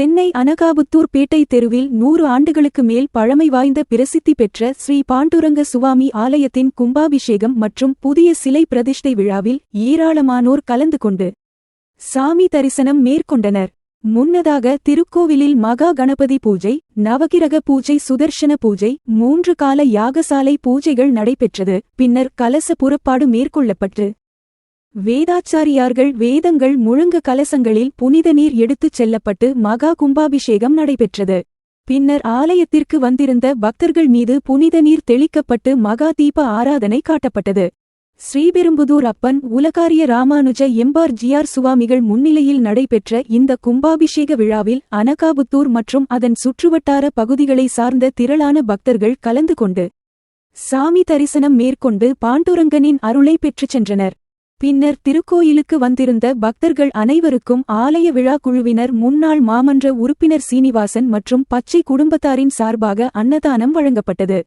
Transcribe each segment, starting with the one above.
சென்னை அனகாபுத்தூர் பேட்டை தெருவில் நூறு ஆண்டுகளுக்கு மேல் பழமை வாய்ந்த பிரசித்தி பெற்ற ஸ்ரீ பாண்டுரங்க சுவாமி ஆலயத்தின் கும்பாபிஷேகம் மற்றும் புதிய சிலை பிரதிஷ்டை விழாவில் ஏராளமானோர் கலந்து கொண்டு சாமி தரிசனம் மேற்கொண்டனர். முன்னதாக திருக்கோவிலில் மகா கணபதி பூஜை நவகிரக பூஜை சுதர்ஷன பூஜை மூன்று கால யாகசாலை பூஜைகள் நடைபெற்றது. பின்னர் கலச புறப்பாடு மேற்கொள்ளப்பட்டு வேதாச்சாரியார்கள் வேதங்கள் முழுங்க கலசங்களில் புனித நீர் எடுத்துச் செல்லப்பட்டு மகா கும்பாபிஷேகம் நடைபெற்றது. பின்னர் ஆலயத்திற்கு வந்திருந்த பக்தர்கள் மீது புனித நீர் தெளிக்கப்பட்டு மகா தீப ஆராதனை காட்டப்பட்டது. ஸ்ரீபெரும்புதூர் அப்பன் உலகாரிய ராமானுஜ எம்பார் ஜிஆர் சுவாமிகள் முன்னிலையில் நடைபெற்ற இந்த கும்பாபிஷேக விழாவில் அனகாபுத்தூர் மற்றும் அதன் சுற்றுவட்டார பகுதிகளை சார்ந்த திரளான பக்தர்கள் கலந்து கொண்டு சாமி தரிசனம் மேற்கொண்டு பாண்டுரங்கனின் அருளை பெற்றுச் சென்றனர். பின்னர் திருக்கோயிலுக்கு வந்திருந்த பக்தர்கள் அனைவருக்கும் ஆலய விழா குழுவினர் முன்னாள் மாமன்ற உறுப்பினர் சீனிவாசன் மற்றும் பச்சை குடும்பத்தாரின் சார்பாக அன்னதானம் வழங்கப்பட்டது.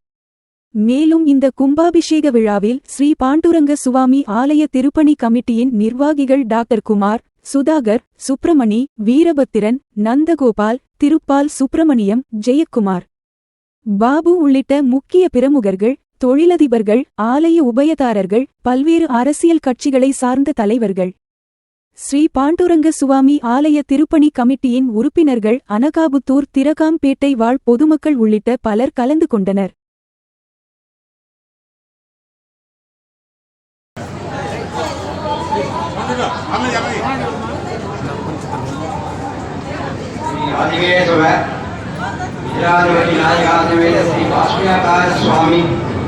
மேலும் இந்த கும்பாபிஷேக விழாவில் ஸ்ரீ பாண்டுரங்க சுவாமி ஆலய திருப்பணி கமிட்டியின் நிர்வாகிகள் டாக்டர் குமார் சுதாகர் சுப்பிரமணி வீரபத்திரன் நந்தகோபால் திருப்பால் சுப்பிரமணியம் ஜெயக்குமார். பாபு உள்ளிட்ட முக்கிய பிரமுகர்கள் தொழிலதிபர்கள் ஆலய உபயதாரர்கள் பல்வேறு அரசியல் கட்சிகளை சார்ந்த தலைவர்கள் ஸ்ரீ பாண்டுரங்க சுவாமி ஆலய திருப்பணி கமிட்டியின் உறுப்பினர்கள் அனகாபுத்தூர் திரகாம்பேட்டை வாழ் பொதுமக்கள் உள்ளிட்ட பலர் கலந்து கொண்டனர் आदिकेशव विराजवती नायकासमेत श्री वासुयाकार स्वामी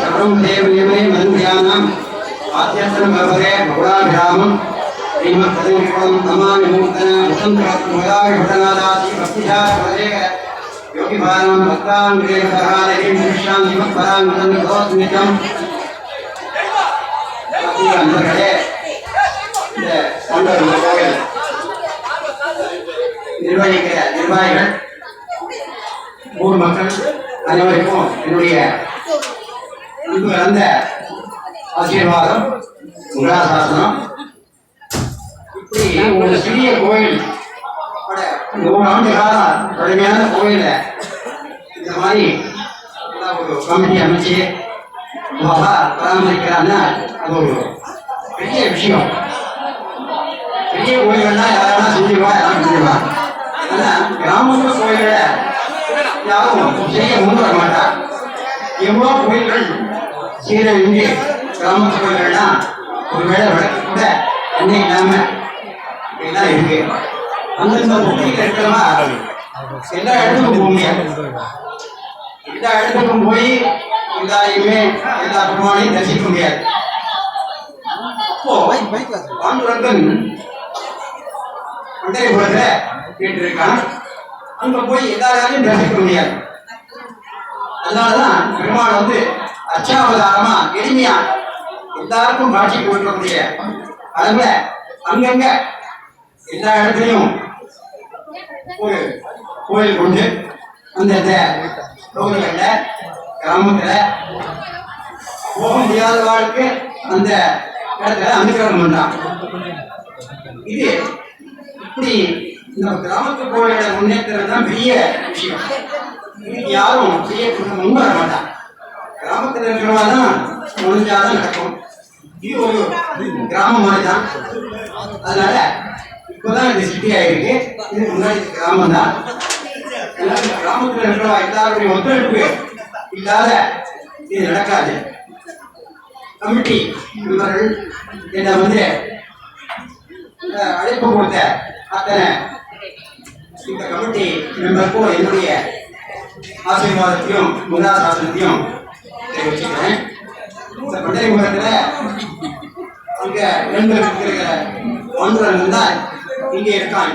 सर्वं देवनियमे मन्ध्यानाम् आद्यन्तरं भवते भगवाभिरामं श्रीमत्पदं नमामि नूतन वसन्तमदाविभटनादासि भक्तिशास्त्रवदे योगिभानं भक्तां प्रियसहारयिं दृश्यां जीवत्परां भवत्नित्यम् நண்பர்களே இந்த தொண்டர்கள் கோவில் நிர்வகிக்கிற நிர்வாகிகள் ஊர் மக்கள் அனைவருக்கும் என்னுடைய அன்பு கலந்த ஆசீர்வாதம் மங்களாசாசனம் இப்படி ஒரு சிறிய கோயில் நூறு ஆண்டு காலம் கடுமையான கோயில இந்த மாதிரி ஒரு கமிட்டி அமைச்சு மகா பராமரிக்கிறான்னா அது ஒரு பெரிய விஷயம். பெரிய கோயில்கள்னா யாரெல்லாம் செஞ்சுருவா யாரும் செஞ்சுருவா ஆனால் கிராமப்புற கோயில்களை யாரும் செய்ய முன்வர மாட்டா எவ்வளோ கோயில்கள் செய்கிற இங்கே கிராம கோயில்கள்லாம் ஒரு வேளை விளக்கு கூட எண்ணெய் இல்லாம எல்லாம் இருக்கு அந்தந்த பூமியில் இருக்கிறவா எல்லா இடத்துக்கும் பூமியா எல்லா இடத்துக்கும் போய் எல்லாரையுமே எல்லா பெருமானையும் தரிசிக்க முடியாது அப்போ பாண்டுரங்கன் பண்டரிபுரத்துல கேட்டிருக்கான். அங்க போய் எல்லாராலையும் தரிசிக்க முடியாது. அதனாலதான் பெருமாள் வந்து அச்சாவதாரமா எளிமையா எல்லாருக்கும் காட்சி கொடுக்கக்கூடிய அதுல அங்கங்க எல்லா இடத்துலையும் ஒரு கோயில் கொண்டு அந்த பகுதிகளில் கிராமத்துல போக முடியாதவாளுக்கு அந்த இடத்துல அனுகிரகம் பண்றான் இது இப்படி இந்த கிராமத்து கோயிலோட முன்னேற்றம் தான் பெரிய விஷயம். இதுக்கு யாரும் பெரிய முன் வர மாட்டான் கிராமத்தில் இருக்கிறவா தான் முடிஞ்சாதான் நடக்கும். இது ஒரு கிராமம் மாதிரி தான் அதனால இப்போதான் இந்த சிட்டி ஆயிருக்கு. இதுக்கு முன்னாடி கிராமம் தான். கிராமத்தில் இருக்கிறவா எல்லாருடைய ஒத்துழைப்பு இல்லாத இது நடக்காது. கமிட்டி மெம்பர்கள் என்னை வந்து அழைப்பு கொடுத்த அத்தனை இந்த கமிட்டி மெம்பருக்கும் என்னுடைய ஆசீர்வாதத்தையும் முகாசாசனத்தையும் தெரிவிச்சுக்கிறேன். இந்த பட்டறை முகத்தில் அங்கே ரெண்டு இருக்கிற ஒன்று இருந்தால் இங்கே இருக்கான்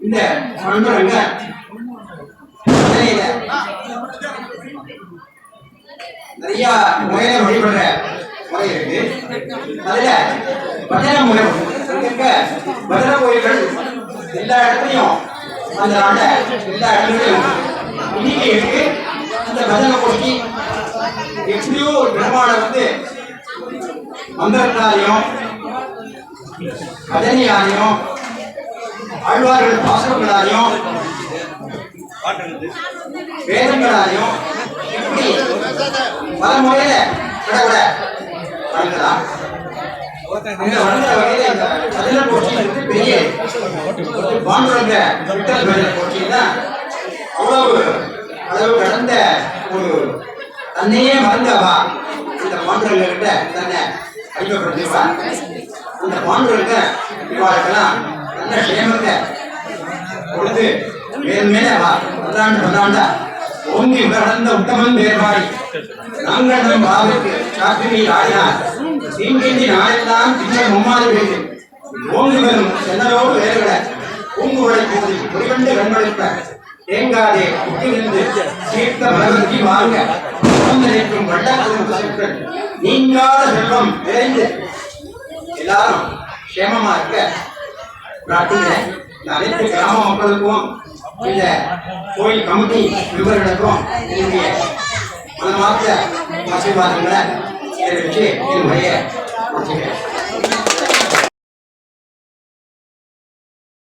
இந்த பண்புறங்க நிறைய முறையில வழிபடுற முறை இருக்கு. அதுல பஜனை முறை பஜனை கோயில்கள் எல்லா இடத்துலையும் அந்த நாட எல்லா இடத்துலையும் இன்னைக்கு இருக்கு அந்த பஜனை கோஷ்டி எப்படியோ ஒரு பெருமாளை வந்து மந்திரத்தாலையும் பஜனையாலையும் ஆழ்வார்கள் பாசங்களாலையும் வேதங்களாலையும் இப்படி பல முறையில கடவுள வணங்கலாம் அந்த அவ்வளவு அளவு கடந்த ஒரு தன்னையே மறந்தவா இந்த பாண்டுரங்க தன்னை அறிமுகப்படுத்திருவா அந்த பாண்டுரங்க இவாளுக்கெல்லாம் நல்ல சேமத்தை கொடுத்து மேன்மேல வா பல்லாண்டு பல்லாண்டா ஓங்கி உலகந்த உத்தமன் வேறுபாடி நாங்கள் நம் பாவிற்கு சாத்திரி ஆடினார் தீங்கின்றி நாளெல்லாம் பின்னர் மும்மாறு பேரு ஓங்கி வரும் சென்னரோடு வேறுவிட பூங்குவளை கூடி குறிவண்டு கண்மளிப்ப தேங்காதே புத்திருந்து சீர்த்த பலவர்த்தி வாங்க நிற்கும் வட்டக்குறுப்பு சொற்கள் நீங்காத செல்வம் விரைந்து எல்லாரும் சேமமா இருக்க. பிரார்த்திக்கிறேன். இந்த அனைத்து கிராம மக்களுக்கும் இந்த கோயில் கமிட்டி விவர்களுக்கும் என்னுடைய மனமார்ந்த ஆசீர்வாதங்களை 这这，这是什？这边。